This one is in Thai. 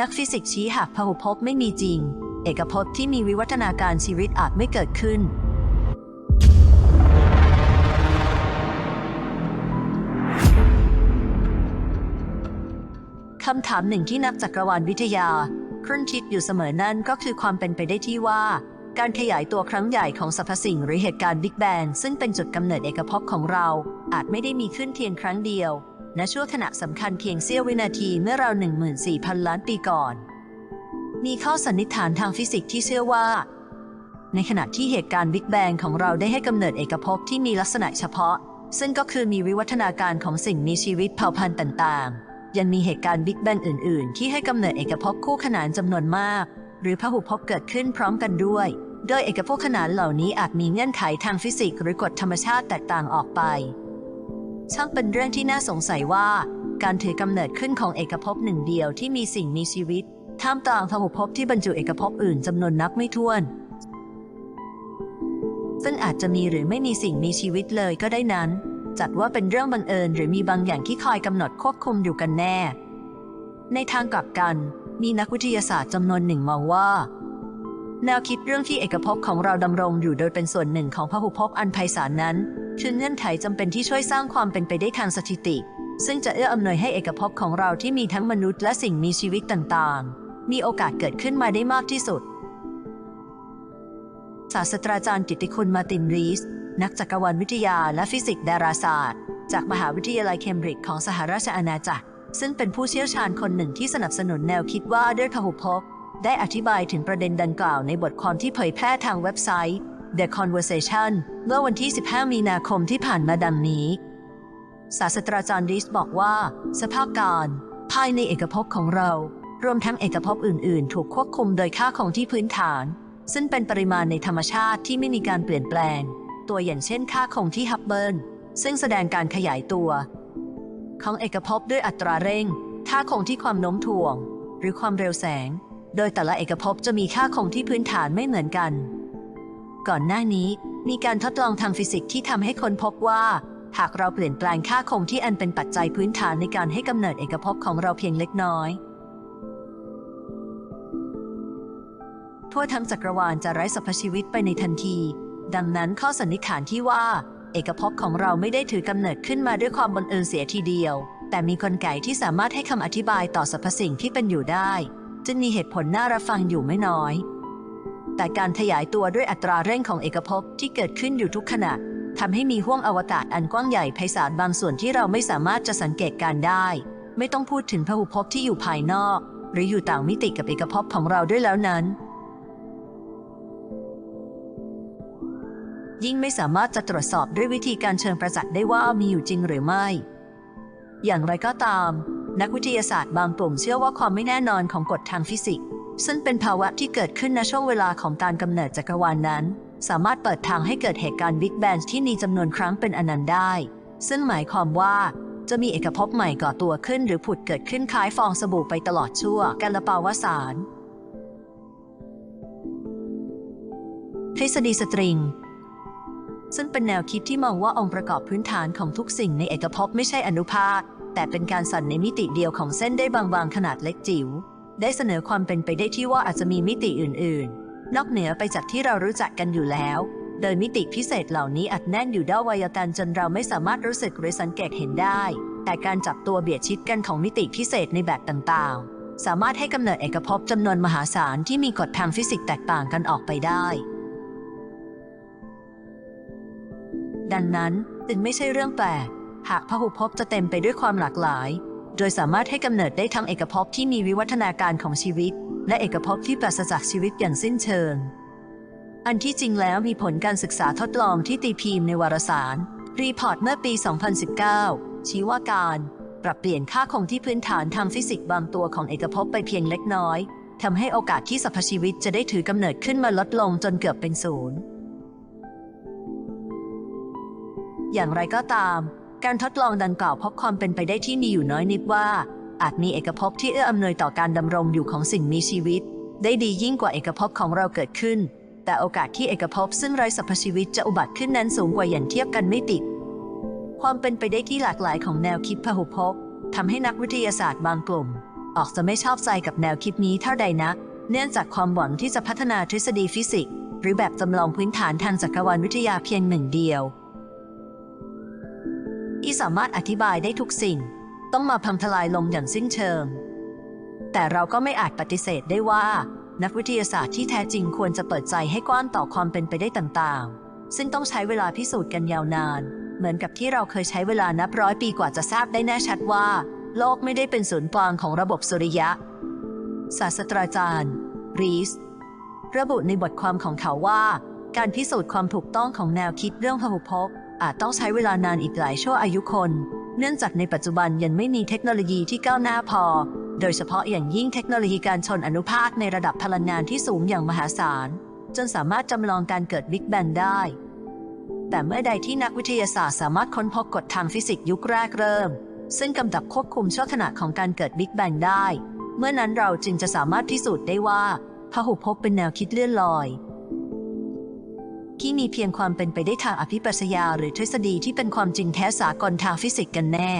นักฟิสิกส์ชี้หากพหุภพไม่มีจริง เอกภพที่มีวิวัฒนาการชีวิตอาจไม่เกิดขึ้น คำถามหนึ่งที่นักจักรวาลวิทยาครุ่นคิดอยู่เสมอนั่นก็คือความเป็นไปได้ที่ว่า การขยายตัวครั้งใหญ่ของสรรพสิ่งหรือเหตุการณ์บิ๊กแบงซึ่งเป็นจุดกำเนิดเอกภพของเรา อาจไม่ได้มีขึ้นเพียงครั้งเดียว ณช่วงขณะสำคัญเพียงเสี้ยววินาทีเมื่อราว14,000 ล้านปีก่อน มีข้อสันนิษฐานทางฟิสิกส์ที่เชื่อว่า ในขณะที่เหตุการณ์บิ๊กแบงของเราได้ให้กำเนิดเอกภพที่มีลักษณะเฉพาะ ซึ่งก็คือมีวิวัฒนาการของสิ่งมีชีวิตเผ่าพันธุ์ต่างๆ ยังมีเหตุการณ์บิ๊กแบงอื่น ๆ ที่ให้กำเนิดเอกภพคู่ขนานจำนวนมาก หรือพหุภพเกิดขึ้นพร้อมกันด้วย โดยเอกภพขนานเหล่านี้อาจมีเงื่อนไขทางฟิสิกส์หรือกฎธรรมชาติแตกต่างออกไป ช่างเป็นเรื่องที่น่าสงสัยว่า การถือกำเนิดขึ้นของเอกภพหนึ่งเดียวที่มีสิ่งมีชีวิตท่ามกลางพหุภพที่บรรจุเอกภพอื่นจำนวนนับไม่ถ้วน ซึ่งอาจจะมีหรือไม่มีสิ่งมีชีวิตเลยก็ได้นั้น จัดว่าเป็นเรื่องบังเอิญหรือมีบางอย่างที่คอยกำหนดควบคุมอยู่กันแน่ ในทางกลับกัน มีนักวิทยาศาสตร์จำนวนหนึ่งมองว่า แนวคิดเรื่องที่เอกภพของเราดำรงอยู่โดยเป็นส่วนหนึ่งของพหุภพอันไพศาลนั้น คือเงื่อนไขจำเป็นที่ช่วยสร้างความเป็นไปได้ทางสถิติ ซึ่งจะเอื้ออำนวยให้เอกภพของเราที่มีทั้งมนุษย์และสิ่งมีชีวิตต่างๆ มีโอกาสเกิดขึ้นมาได้มากที่สุด ศาสตราจารย์กิติคุณมาตินรีส นักจักรวาลวิทยาและฟิสิกส์ดาราศาสตร์ จากมหาวิทยาลัยเคมบริดจ์ของสหราชอาณาจักร ซึ่งเป็นผู้เชี่ยวชาญคนหนึ่งที่สนับสนุนแนวคิดว่าด้วยพหุภพได้อธิบายถึงประเด็นดังกล่าวในบทความที่เผยแพร่ทางเว็บไซต์ The Conversation เมื่อวันที่ 15 มีนาคมที่ผ่านมาดังนี้ ศาสตราจารย์ริสบอกว่า สภาพการภายในเอกภพของเรา รวมทั้งเอกภพอื่น ๆ ถูกควบคุมโดยค่าคงที่พื้นฐาน ซึ่งเป็นปริมาณในธรรมชาติที่ไม่มีการเปลี่ยนแปลง ตัวอย่างเช่นค่าคงที่ฮับเบิลซึ่งแสดงการขยายตัว ของเอกภพด้วยอัตราเร่ง ค่าคงที่ความโน้มถ่วง หรือความเร็วแสง โดยแต่ละเอกภพจะมีค่าคงที่พื้นฐานไม่เหมือนกัน ก่อนหน้านี้มีการทดลองทางฟิสิกส์ที่ทำให้คนพบว่า หากเราเปลี่ยนแปลงค่าคงที่อันเป็นปัจจัยพื้นฐานในการให้กำเนิดเอกภพของเราเพียงเล็กน้อย ทั่วทั้งจักรวาลจะไร้สรรพชีวิตไปในทันที ดังนั้นข้อสันนิษฐานที่ว่า เอกภพของเราไม่ได้ถือกำเนิดขึ้นมาด้วยความบังเอิญเสียทีเดียว แต่มีกลไกที่สามารถให้คำอธิบายต่อสรรพสิ่งที่เป็นอยู่ได้ จึงมีเหตุผลน่ารับฟังอยู่ไม่น้อย แต่การขยายตัวด้วยอัตราเร่งของเอกภพที่เกิดขึ้นอยู่ทุกขณะทำให้มีห้วงอวกาศอันกว้างใหญ่ไพศาลบางส่วนที่เราไม่สามารถจะสังเกตการได้ ไม่ต้องพูดถึงพหุภพที่อยู่ภายนอก หรืออยู่ต่างมิติกับเอกภพของเราด้วยแล้วนั้น ยิ่งไม่สามารถจะตรวจสอบด้วยวิธีการเชิงประจักษ์ได้ว่ามีอยู่จริงหรือไม่ อย่างไรก็ตาม นักวิทยาศาสตร์บางกลุ่มเชื่อว่าความไม่แน่นอนของกฎทางฟิสิกส์ ซึ่งเป็นภาวะที่เกิดขึ้นในช่วงเวลาของการกำเนิดจักรวาลนนั้น สามารถเปิดทางให้เกิดเหตุการณ์บิ๊กแบงที่มีจำนวนครั้งเป็นอนันต์ได้ ซึ่งหมายความว่าจะมีเอกภพใหม่ก่อตัวขึ้นหรือผุดเกิดขึ้นคล้ายฟองสบู่ไปตลอดชั่วกาลปาวสารทฤษฎีสตริง ซึ่งเป็นแนวคิดที่มองว่าองค์ประกอบพื้นฐานของทุกสิ่งในเอกภพไม่ใช่อนุภาคแต่เป็นการสั่นในมิติเดียวของเส้นได้บางๆขนาดเล็กจิ๋ว ได้เสนอความเป็นไปได้ที่ว่าอาจจะมีมิติอื่น ๆ นอกเหนือไปจากที่เรารู้จักกันอยู่แล้ว โดยมิติพิเศษเหล่านี้อัดแน่นอยู่ด้านวายตันจนเราไม่สามารถรู้สึกหรือสังเกตเห็นได้ แต่การจับตัวเบียดชิดกันของมิติพิเศษในแบบต่าง ๆ สามารถให้กำเนิดเอกภพจำนวนมหาศาลที่มีกฎทางฟิสิกส์แตกต่างกันออกไปได้ดังนั้นจึงไม่ใช่เรื่องแปลก หากพหุภพจะเต็มไปด้วยความหลากหลาย โดยสามารถให้กำเนิดได้ทั้งเอกภพที่มีวิวัฒนาการของชีวิต และเอกภพที่ปราศจากชีวิตอย่างสิ้นเชิง อันที่จริงแล้วมีผลการศึกษาทดลองที่ตีพิมพ์ในวารสาร รีพอร์ตเมื่อปี 2019 ชี้ว่าการปรับเปลี่ยนค่าคงที่พื้นฐานทางฟิสิกส์บางตัวของเอกภพไปเพียงเล็กน้อยทำให้โอกาสที่สรรพชีวิตจะได้ถือกำเนิดขึ้นมาลดลงจนเกือบเป็นศูนย์อย่างไรก็ตาม การทดลองดังกล่าวพบความเป็นไปได้ที่มีอยู่น้อยนิดว่า อาจมีเอกภพที่เอื้ออำนวยต่อการดำรงอยู่ของสิ่งมีชีวิต ได้ดียิ่งกว่าเอกภพของเราเกิดขึ้น แต่โอกาสที่เอกภพซึ่งไร้สรรพชีวิตจะอุบัติขึ้นนั้นสูงกว่าอย่างเทียบกันไม่ติด ความเป็นไปได้ที่หลากหลายของแนวคิดพหุภพทำให้นักวิทยาศาสตร์บางกลุ่ม ออกจะไม่ชอบใจกับแนวคิดนี้เท่าใดนัก เนื่องจากความหวังที่จะพัฒนาทฤษฎีฟิสิกส์หรือแบบจำลองพื้นฐานทางจักรวาลวิทยาเพียงหนึ่งเดียว ที่สามารถอธิบายได้ทุกสิ่ง ต้องมาพังทลายลงอย่างสิ้นเชิง แต่เราก็ไม่อาจปฏิเสธได้ว่า นักวิทยาศาสตร์ที่แท้จริงควรจะเปิดใจให้กว้างต่อความเป็นไปได้ต่างๆ ซึ่งต้องใช้เวลาพิสูจน์กันยาวนาน เหมือนกับที่เราเคยใช้เวลานับร้อยปีกว่าจะทราบได้แน่ชัดว่า โลกไม่ได้เป็นศูนย์กลางของระบบสุริยะ ศาสตราจารย์รีสระบุในบทความของเขาว่า การพิสูจน์ความถูกต้องของแนวคิดเรื่องพหุภพ อาจต้องใช้เวลานานอีกหลายชั่วอายุคน เนื่องจากในปัจจุบันยังไม่มีเทคโนโลยีที่ก้าวหน้าพอ โดยเฉพาะอย่างยิ่งเทคโนโลยีการชนอนุภาคในระดับพลังงานที่สูงอย่างมหาศาล จนสามารถจำลองการเกิดบิ๊กแบงได้ แต่เมื่อใดที่นักวิทยาศาสตร์สามารถค้นพบกฎทางฟิสิกส์ยุคแรกเริ่ม ซึ่งกำกับควบคุมช่วงขณะของการเกิดบิ๊กแบงได้ เมื่อนั้นเราจึงจะสามารถพิสูจน์ได้ว่าพหุภพเป็นแนวคิดเลื่อนลอย ที่มีเพียงความเป็นไปได้ทางอภิปรัชญาหรือทฤษฎีที่เป็นความจริงแท้สากลทางฟิสิกส์กันแน่